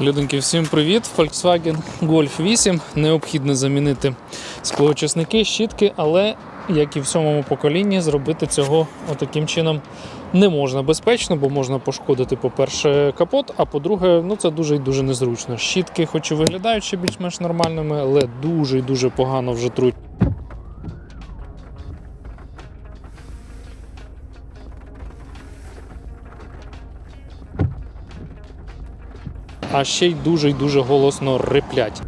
Люденьки, всім привіт! Volkswagen Golf 8. Необхідно замінити склоочисники, щітки, але як і в сьомому поколінні, зробити цього отаким чином не можна безпечно, бо можна пошкодити, по-перше, капот, а по-друге, ну це дуже і дуже незручно. Щітки, хоч і виглядають ще більш-менш нормальними, але дуже і дуже погано вже труть. А ще й дуже й дуже голосно риплять.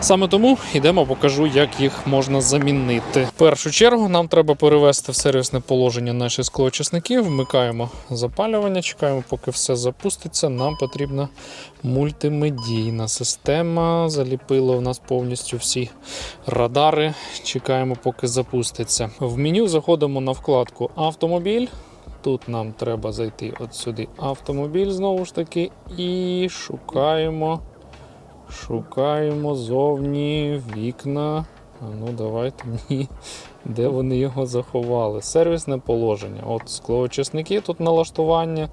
Саме тому йдемо, покажу, як їх можна замінити. В першу чергу нам треба перевести в сервісне положення наші склоочисники, вмикаємо запалювання, чекаємо, поки все запуститься. Нам потрібна мультимедійна система. Заліпила у нас повністю всі радари. Чекаємо, поки запуститься. В меню заходимо на вкладку Автомобіль. Тут нам треба зайти от сюди автомобіль знову ж таки і шукаємо. Шукаємо зовні вікна. Ну давайте мені, де вони його заховали. Сервісне положення. От склоочисники тут налаштування.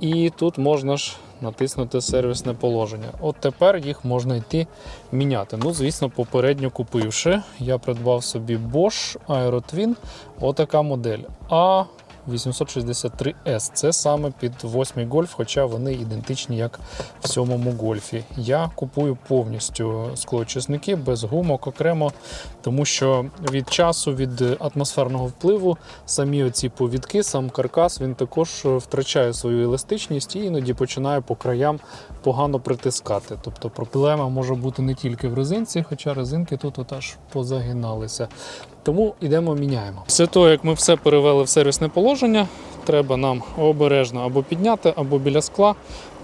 І тут можна ж натиснути сервісне положення. От тепер їх можна йти міняти. Ну, звісно, попередньо купивши, я придбав собі Bosch Aerotwin. Отака модель. А 863S. Це саме під 8 гольф, хоча вони ідентичні як в 7 гольфі. Я купую повністю склоочисники без гумок окремо, тому що від часу, від атмосферного впливу, самі оці повідки, сам каркас, він також втрачає свою еластичність і іноді починає по краям погано притискати. Тобто проблема може бути не тільки в резинці, хоча резинки тут от аж позагиналися. Тому йдемо міняємо. Після того, як ми все перевели в сервісне положення, треба нам обережно або підняти, або біля скла.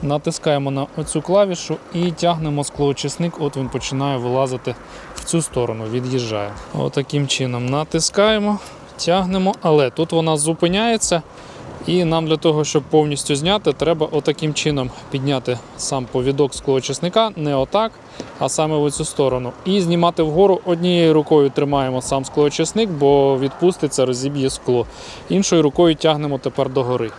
Натискаємо на оцю клавішу і тягнемо склоочисник, от він починає вилазити в цю сторону, від'їжджає. Отаким чином натискаємо, тягнемо, але тут вона зупиняється. І нам для того, щоб повністю зняти, треба отаким чином підняти сам повідок склоочисника, не отак, а саме в цю сторону. І знімати вгору однією рукою тримаємо сам склоочисник, бо відпуститься, розіб'є скло. Іншою рукою тягнемо тепер догори.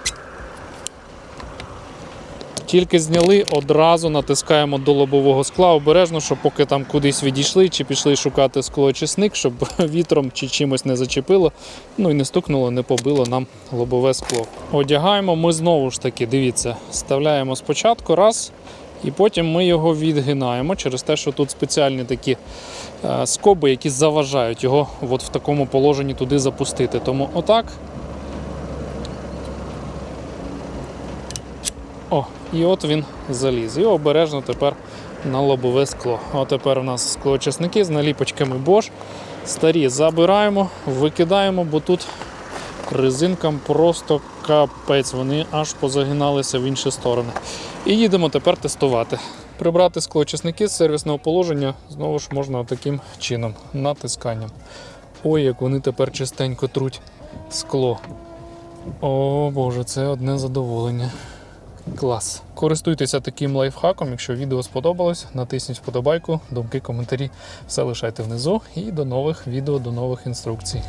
Тільки зняли, одразу натискаємо до лобового скла обережно, щоб поки там кудись відійшли чи пішли шукати склоочисник, щоб вітром чи чимось не зачепило, ну і не стукнуло, не побило нам лобове скло. Одягаємо ми знову ж таки, дивіться, вставляємо спочатку раз, і потім ми його відгинаємо через те, що тут спеціальні такі е, скоби, які заважають його от в такому положенні туди запустити. Тому отак. О, і от він заліз. І обережно тепер на лобове скло. О, тепер у нас склоочисники з наліпочками Bosch. Старі забираємо, викидаємо, бо тут резинкам просто капець. Вони аж позагиналися в інші сторони. І їдемо тепер тестувати. Прибрати склоочисники з сервісного положення знову ж можна таким чином, натисканням. Ой, як вони тепер чистенько труть скло. О Боже, це одне задоволення. Клас. Користуйтеся таким лайфхаком. Якщо відео сподобалось, натисніть вподобайку, думки, коментарі. Все лишайте внизу. І до нових відео, до нових інструкцій.